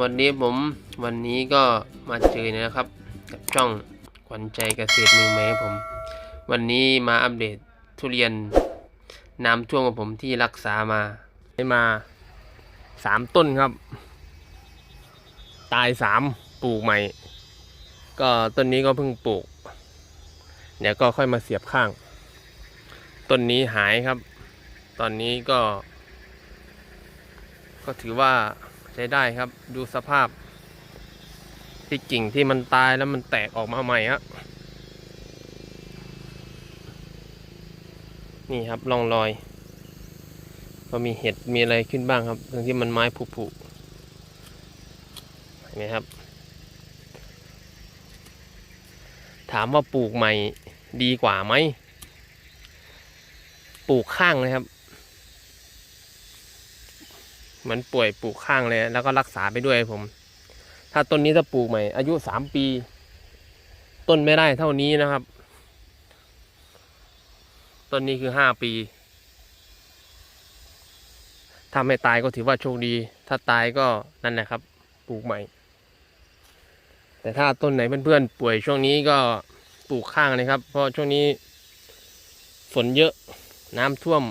วัสดีผมวันนี้ก็มาเจอนะครับ กับช่องขวัญใจเกษตรมือใหม่ผม วันนี้มาอัปเดตทุเรียนน้ำท่วมของผมที่รักษามาได้มาสามต้นครับ ตายสามปลูกใหม่ ก็ต้นนี้ก็เพิ่งปลูกเดี๋ยวก็ค่อยมาเสียบข้าง ต้นนี้หายครับ ตอนนี้ก็ ก็ถือว่า ใช้ได้ครับ ดูสภาพ ที่กิ่งที่มันตายแล้วมันแตกออกมาใหม่ฮะนี่ครับร่องรอยก็มีเห็ดมีอะไรขึ้นบ้างครับตรงที่มันไม้ผุๆเห็นไหมครับ ถามว่าปลูกใหม่ดีกว่าไหมปลูกข้างเลยครับ เหมือนป่วยปลูกข้างเลย แล้วก็รักษาไปด้วยผม ถ้าต้นนี้ถ้าปลูกใหม่ อายุสามปี ต้นไม่ได้เท่านี้นะครับ ต้นนี้คือห้าปี ถ้าไม่ตายก็ถือว่าโชคดี ถ้าตายก็นั่นแหละครับ ปลูกใหม่ แต่ถ้าต้นไหนเพื่อนๆป่วยช่วงนี้ก็ปลูกข้างเลยครับ เพราะช่วงนี้ฝนเยอะน้ำท่วม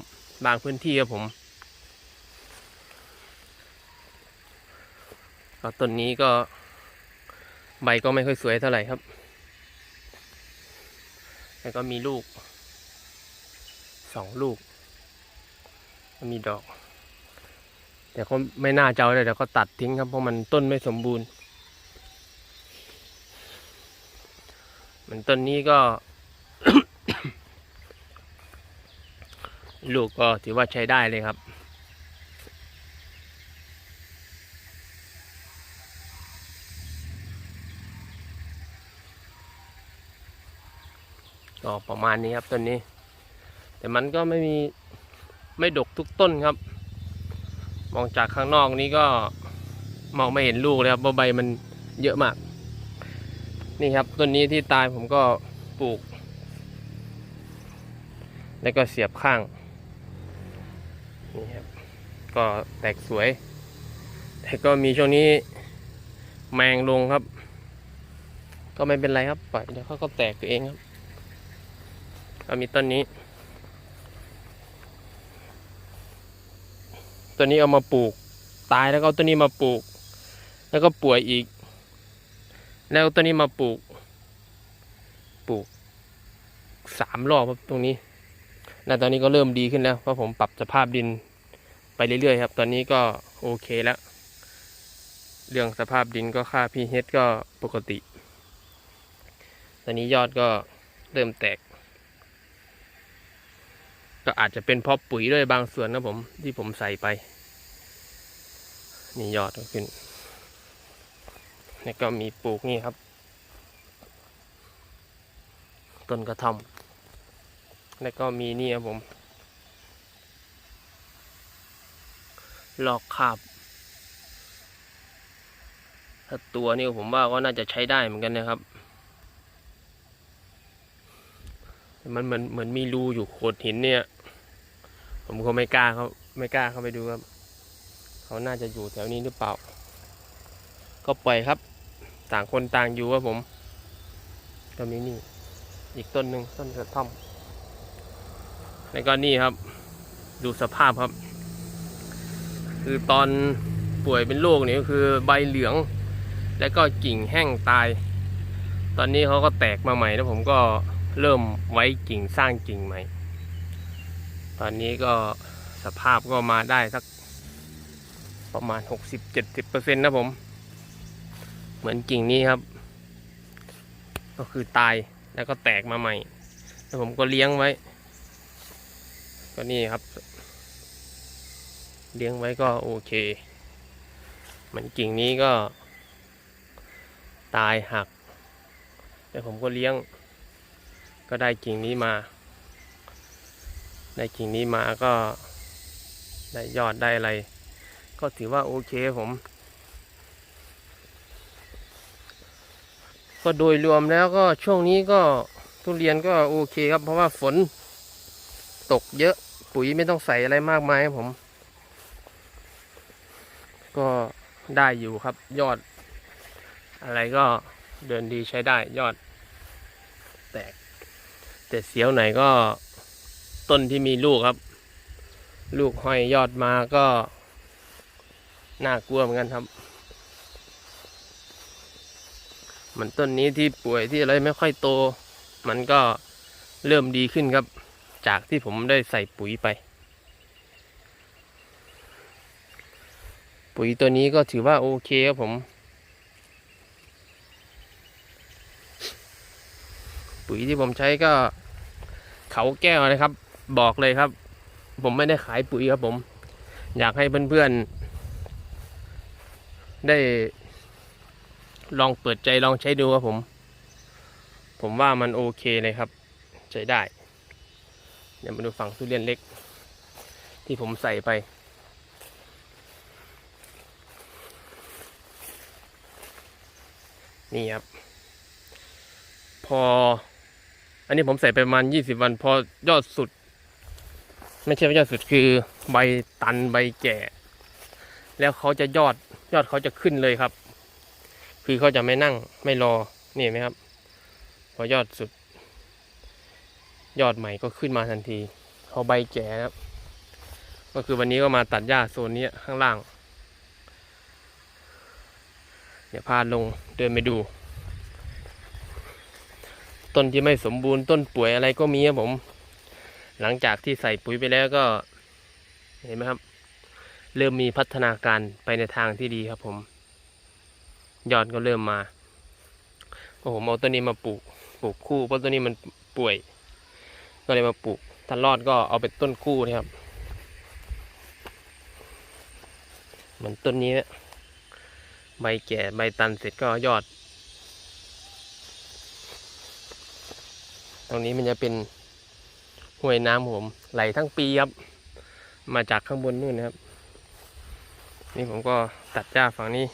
บางพื้นที่ครับผม ต้นนี้ก็ใบก็ไม่ค่อยสวยเท่าไหร่ครับ แล้วก็มีลูกสองลูก มีดอก แต่เขาไม่น่าจะเอาเลยเดี๋ยวเขาตัดทิ้งครับ เพราะมันต้นไม่สมบูรณ์มือนต้นนี้ก็ ลูกก็ถือว่าใช้ได้เลยครับ ก็ประมาณนี้ครับต้นนี้ แต่มันก็ไม่มีไม่ดกทุกต้นครับ มองจากข้างนอกนี้ก็มองไม่เห็นลูกเลยครับเพราะใบมันเยอะมาก นี่ครับต้นนี้ที่ตายผมก็ปลูก แล้วก็เสียบข้างนี่ครับก็แตกสวย แต่ก็มีช่วงนี้แมงลงครับ ก็ไม่เป็นไรครับปล่อยเดี๋ยวเขาก็แตกตัวเองครับ ก็มีต้นนี้ ตัวนี้เอามาปลูก ตายแล้วก็เอาต้นนี้มาปลูก แล้วก็ป่วยอีก แล้วต้นนี้มาปลูก ปลูกสามรอบครับตรงนี้แล้วตอนนี้ก็เริ่มดีขึ้นแล้วเพราะผมปรับสภาพดินไปเรื่อยๆครับ ตอนนี้ก็โอเคแล้ว เรื่องสภาพดินก็ค่า pH ก็ปกติ ตอนนี้ยอดก็เริ่มแตก ก็อาจจะเป็นเพราะปุ๋ยด้วยบางส่วนนะผมที่ผมใส่ไป นี่ยอดขึ้นแล้วก็มีปลูกนี่ครับ ต้นกระท่อมแล้วก็มีนี่ครับผมหลอกขาบถ้าตัวนี่ผมว่าก็น่าจะใช้ได้เหมือนกันนะครับ มันเหมือนเหมือนมีรูอยู่โขดหินเนี่ย ผมก็ไม่กล้าเขาไม่กล้าเข้าไปดูครับ เขาน่าจะอยู่แถวนี้หรือเปล่า ก็ปล่อยครับ ต่างคนต่างอยู่ครับผม ก็มีนี่ อีกต้นหนึ่งต้นกระท่อม แล้วก็นี่ครับ ดูสภาพครับ คือตอนป่วยเป็นโรคนี่ก็คือใบเหลือง แล้วก็กิ่งแห้งตาย ตอนนี้เขาก็แตกมาใหม่แล้วผมก็เริ่มไว้กิ่งสร้างกิ่งใหม่ อนนี้ก็สภาพก็มาได้สักประมาณ 60-70%นะผม เหมือนกิ่งนี้ครับ ก็คือตายแล้วก็แตกมาใหม่ แล้วผมก็เลี้ยงไว้ ก็นี่ครับ เลี้ยงไว้ก็โอเค เหมือนกิ่งนี้ก็ ตายหัก แล้วผมก็เลี้ยง ก็ได้กิ่งนี้มา ได้กิ่งนี้มาก็ได้ยอดได้อะไร ก็ถือว่าโอเคผม ก็โดยรวมแล้วก็ช่วงนี้ก็ทุเรียนก็โอเคครับ เพราะว่าฝนตกเยอะปุ๋ยไม่ต้องใส่อะไรมากมายผม ก็ได้อยู่ครับยอด อะไรก็เดินดีใช้ได้ยอด แตกแต่เสียวไหนก็ ต้นที่มีลูกครับ ลูกห้อยยอดมาก็ น่ากลัวเหมือนกันครับเหมือนต้นนี้ที่ป่วยที่อะไรไม่ค่อยโต มันก็เริ่มดีขึ้นครับ จากที่ผมได้ใส่ปุ๋ยไป ปุ๋ยตัวนี้ก็ถือว่าโอเคครับผม ปุ๋ยที่ผมใช้ก็เขาแก้วนะครับ บอกเลยครับ ผมไม่ได้ขายปุ๋ยครับผม อยากให้เพื่อนๆ ได้ ลองเปิดใจลองใช้ดูครับผม ผมว่ามันโอเคเลยครับ ใช้ได้ เดี๋ยวมาดูฝั่งทุเรียนเล็ก ที่ผมใส่ไปนี่ครับ พอ อันนี้ผมใส่ไปประมาณยี่สิบวัน พอยอดสุด ไม่ใช่ว่ายอดสุดคือใบตันใบแก่ แล้วเขาจะยอดยอดเขาจะขึ้นเลยครับ คือเขาจะไม่นั่งไม่รอนี่เห็นไหมครับ พอยอดสุด ยอดใหม่ก็ขึ้นมาทันทีเขาใบแก่ครับ ก็คือวันนี้ก็มาตัดหญ้าโซนนี้ข้างล่าง เดี๋ยวพาลงเดินไปดู ต้นที่ไม่สมบูรณ์ต้นป่วยอะไรก็มีครับผม หลังจากที่ใส่ปุ๋ยไปแล้วก็เห็นไหมครับ เริ่มมีพัฒนาการไปในทางที่ดีครับผมยอดก็เริ่มมาก็ผมเอาต้นนี้มาปลูกปลูกคู่เพราะต้นนี้มันป่วย ก็เลยมาปลูกถ้ารอดก็เอาเป็นต้นคู่นะครับเหมือนต้นนี้นะใบแก่ใบตันเสร็จก็ยอด ตรงนี้มันจะเป็น ห้วยน้ำผม ไหลทั้งปีครับ มาจากข้างบนนู่นนะครับ นี่ผมก็ตัดหญ้าฝั่งนี้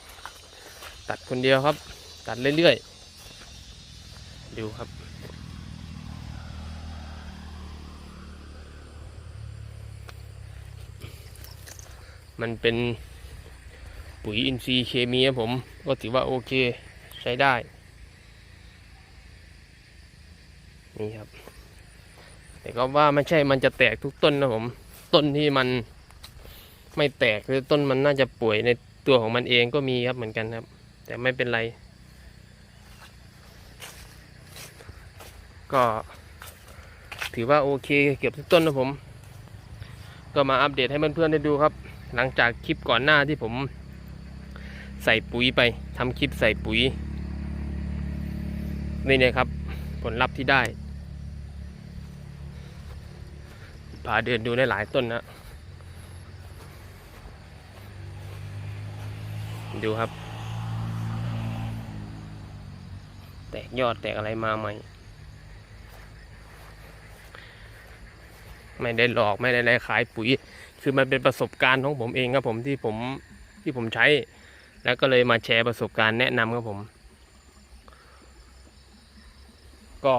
ตัดคนเดียวครับ ตัดเรื่อยๆ ดูครับมันเป็นปุ๋ยอินทรีย์เคมีครับผม ก็ถือว่าโอเคใช้ได้ นี่ครับ แต่ก็ว่าไม่ใช่มันจะแตกทุกต้นนะผม ต้นที่มันไม่แตกหรือต้นมันน่าจะป่วยในตัวของมันเองก็มีครับเหมือนกันครับ แต่ไม่เป็นไร ก็ถือว่าโอเคเกือบทุกต้นนะผม ก็มาอัปเดตให้เพื่อนๆได้ดูครับ หลังจากคลิปก่อนหน้าที่ผม ใส่ปุ๋ยไปทำคลิปใส่ปุ๋ยนี่นะครับ ผลลัพธ์ที่ได้ พาเดินดูได้หลายต้นนะ ดูครับ แตกยอดแตกอะไรมาใหม่ ไม่ได้หลอกไม่ได้อะไรขายปุ๋ย คือมันเป็นประสบการณ์ของผมเองครับผมที่ผมที่ผมใช้ แล้วก็เลยมาแชร์ประสบการณ์แนะนำครับผม ก็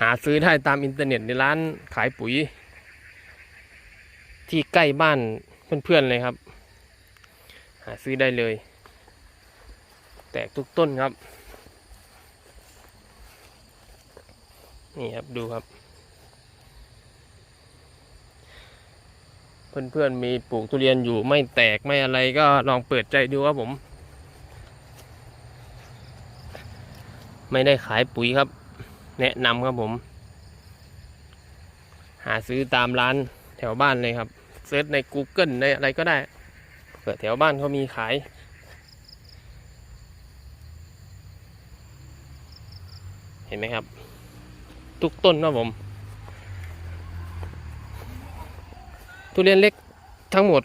หาซื้อได้ตามอินเทอร์เน็ตในร้านขายปุ๋ย ที่ใกล้บ้านเพื่อนๆเลยครับ หาซื้อได้เลย แตกทุกต้นครับ นี่ครับดูครับ เพื่อนๆมีปลูกทุเรียนอยู่ไม่แตกไม่อะไรก็ลองเปิดใจดูครับผม ไม่ได้ขายปุ๋ยครับ แนะนำครับผม หาซื้อตามร้านแถวบ้านเลยครับเซิร์ชใน Google ในอะไรก็ได้เปิดแถวบ้านเขามีขาย เห็นไหมครับ ทุกต้นครับผม ทุเรียนเล็กทั้งหมด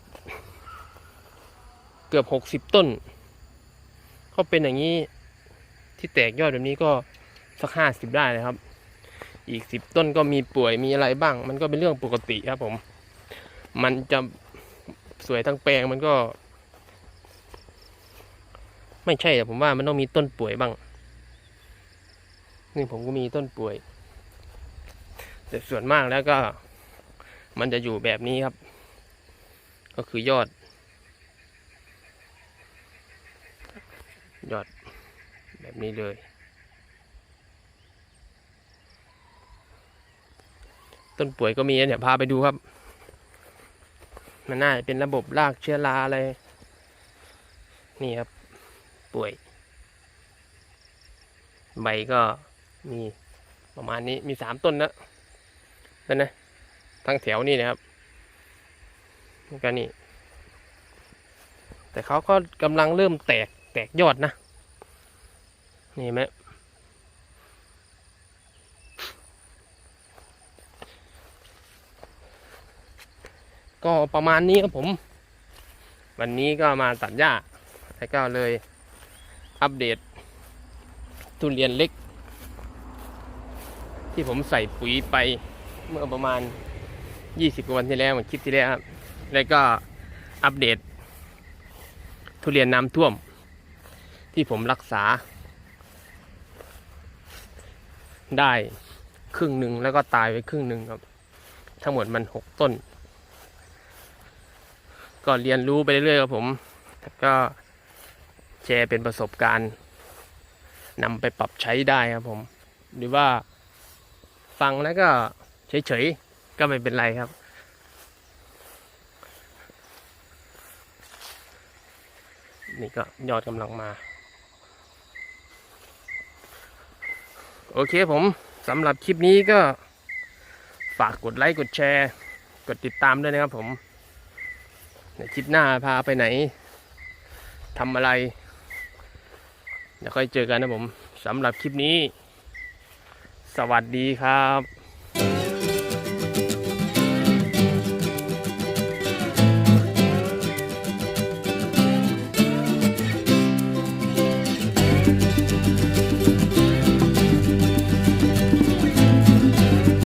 เกือบหกสิบต้น ก็เป็นอย่างนี้ที่แตกยอดแบบนี้ก็ สักห้าสิบได้เลยครับ อีกสิบต้นก็มีป่วยมีอะไรบ้าง มันก็เป็นเรื่องปกติครับผม มันจะสวยทั้งแปลงมันก็ ไม่ใช่แต่ผมว่ามันต้องมีต้นป่วยบ้างนี่ผมก็มีต้นป่วย แต่ส่วนมากแล้วก็ มันจะอยู่แบบนี้ครับ ก็คือยอด ยอดแบบนี้เลย ต้นป่วยก็มีเนี่ยวพาไปดูครับ มันน่าจะเป็นระบบรากเชื้อราอะไร นี่ครับ ป่วย ใบก็มีประมาณนี้มีสามต้นนะนั่นนะทั้งแถวนี่นะครับแล้วก็นี่ แต่เขาก็กำลังเริ่มแตกแตกยอดนะ นี่ไหม ก็ประมาณนี้ครับผม วันนี้ก็มาตัดหญ้าแล้วก็เลยอัปเดต ทุเรียนเล็ก ที่ผมใส่ปุ๋ยไปเมื่อประมาณ 20กว่าวันที่แล้วเหมือนคลิปที่แล้วครับ แล้วก็อัปเดต ทุเรียนน้ำท่วม ที่ผมรักษา ได้ครึ่งหนึ่งแล้วก็ตายไปครึ่งหนึ่งครับ ทั้งหมดมันหกต้น ก็เรียนรู้ไปเรื่อยๆครับผมแล้วก็แชร์เป็นประสบการณ์นำไปปรับใช้ได้ครับผม หรือว่าฟังแล้วก็เฉยๆ ก็ไม่เป็นไรครับ นี่ก็ยอดกำลังมา โอเคผมสำหรับคลิปนี้ก็ฝากกดไลค์ กดแชร์ กดติดตามด้วยนะครับผม คลิปหน้าพาไปไหนทำอะไรเดี๋ยวค่อยเจอกันนะผมสำหรับคลิปนี้ สวัสดีครับ